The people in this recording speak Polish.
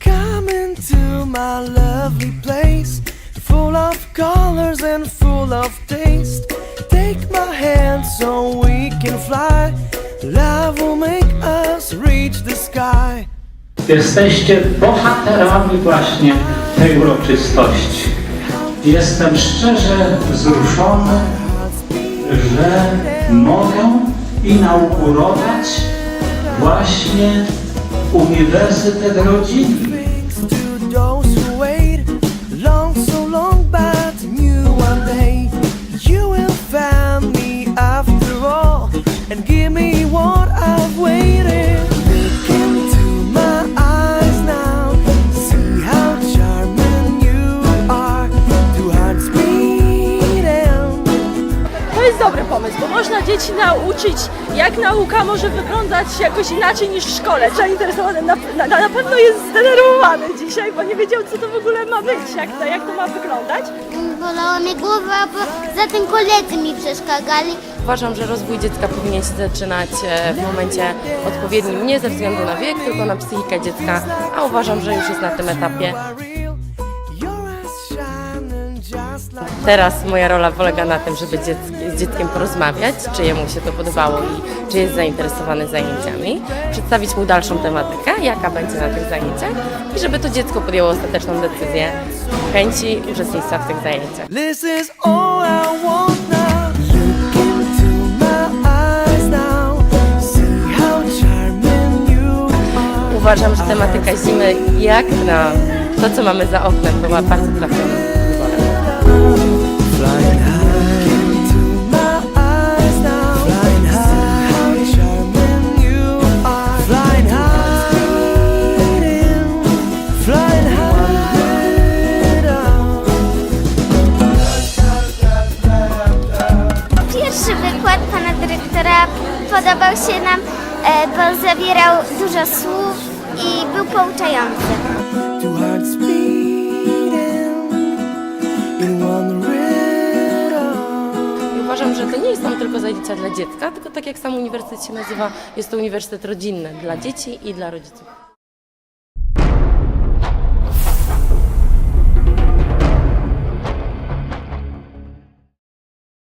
Come into my lovely place, full of colors and full of taste. Take my hand so we can fly. Love will make us reach the sky. Jesteście bohaterami właśnie tej uroczystości. Jestem szczerze wzruszony, że mogę inaugurować właśnie Uniwersytet Rodziny. Thanks to dzieci nauczyć, jak nauka może wyglądać jakoś inaczej niż w szkole. Zainteresowany na, na, na pewno jest zdenerwowany dzisiaj, bo nie wiedział, co to w ogóle ma być, jak to, jak to ma wyglądać. Bolała mnie głowa, bo za tym koledzy mi przeszkadzali. Uważam, że rozwój dziecka powinien się zaczynać e, w momencie odpowiednim, nie ze względu na wiek, tylko na psychikę dziecka, a uważam, że już jest na tym etapie. Teraz moja rola polega na tym, żeby z dzieckiem porozmawiać, czy jemu się to podobało i czy jest zainteresowany zajęciami, przedstawić mu dalszą tematykę, jaka będzie na tych zajęciach i żeby to dziecko podjęło ostateczną decyzję chęci uczestnictwa w tych zajęciach. This is all I want now. Uważam, że tematyka zimy jak na to, co mamy za oknem, była bardzo trafionym Pierwszy wykład pana dyrektora podobał się nam, e, bo zawierał dużo słów i był pouczający. Uważam, że to nie jest tam tylko zajęcia dla dziecka, tylko tak jak sam uniwersytet się nazywa, jest to uniwersytet rodzinny dla dzieci i dla rodziców.